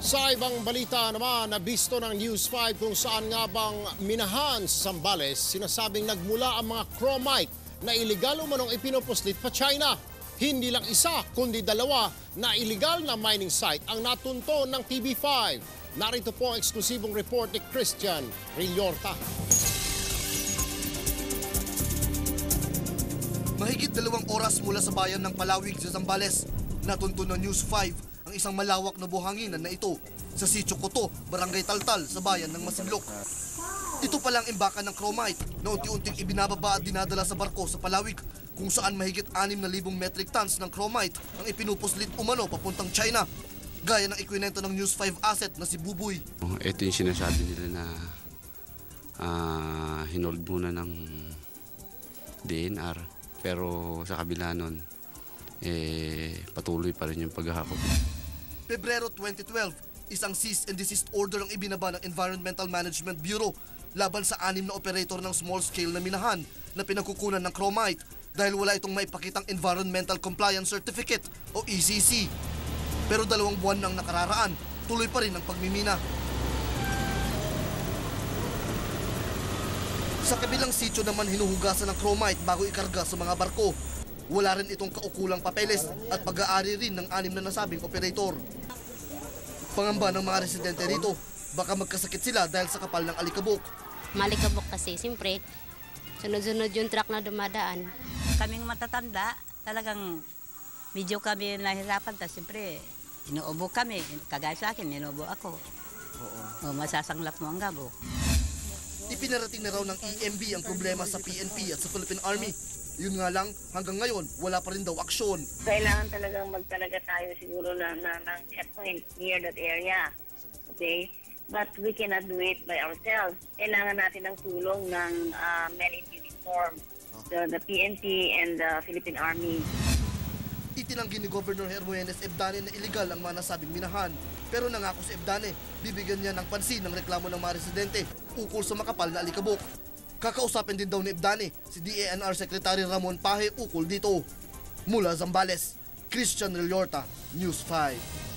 Sa ibang balita naman, nabisto ng News 5 kung saan nga bang minahan sa Zambales, sinasabing nagmula ang mga chromite na iligal umanong ipinupuslit pa China. Hindi lang isa, kundi dalawa na illegal na mining site ang natunto ng TV5. Narito po ang eksklusibong report ni Christian Rilorta. Mahigit dalawang oras mula sa bayan ng Palawig sa Zambales, natunto ng News 5 ang isang malawak na buhanginan na ito sa Sitio Koto, Barangay Taltal sa bayan ng Masinlok. Ito palang imbakan ng chromite na unti-unting ibinababa at dinadala sa barko sa Palawig kung saan mahigit 6,000 metric tons ng chromite ang ipinupuslit umano papuntang China. Gaya ng ikwinento ng News 5 asset na si Buboy. Ito yung sinasabi nila na ah, hinold muna ng DNR. Pero sa kabila nun, eh, patuloy pa rin yung paghahakot. Pebrero 2012, isang cease and desist order ang ibinaba ng Environmental Management Bureau laban sa anim na operator ng small-scale na minahan na pinagkukunan ng chromite dahil wala itong maipakitang Environmental Compliance Certificate o ECC. Pero dalawang buwan nang nakararaan, tuloy pa rin ang pagmimina. Sa kabilang sityo naman hinuhugasan ng chromite bago ikarga sa mga barko. Wala rin itong kaukulang papeles at pag-aari rin ng anim na nasabing operator. Pangamba ng mga residente rito, baka magkasakit sila dahil sa kapal ng alikabok. malikabok kasi, siyempre, sunod-sunod yung truck na dumadaan. kaming matatanda, talagang medyo kami nahirapan. Tapos siyempre, inuubo kami. Kagaya sa akin, inuubo ako. Oo. O, masasanglap mo ang gabo. Ipinarating na raw ng EMB ang problema sa PNP at sa Philippine Army. Yun nga lang, hanggang ngayon, wala pa rin daw aksyon. kailangan talagang magtalaga tayo siguro ng, ng, ng checkpoint near that area. Okay? But we cannot do it by ourselves. Kailangan natin ng tulong ng uh, men in uniform, the, the PNP and the Philippine Army. Itinanggi ni Governor Hermogenes Ebdane na iligal ang mga nasabing minahan. Pero nangako si Ebdane, bibigyan niya ng pansin ng reklamo ng mga residente ukol sa makapal na alikabok. Kakausapin din daw ni Ebdane si DANR Secretary Ramon Pahe ukol dito. Mula Zambales, Christian Reliorta, News 5.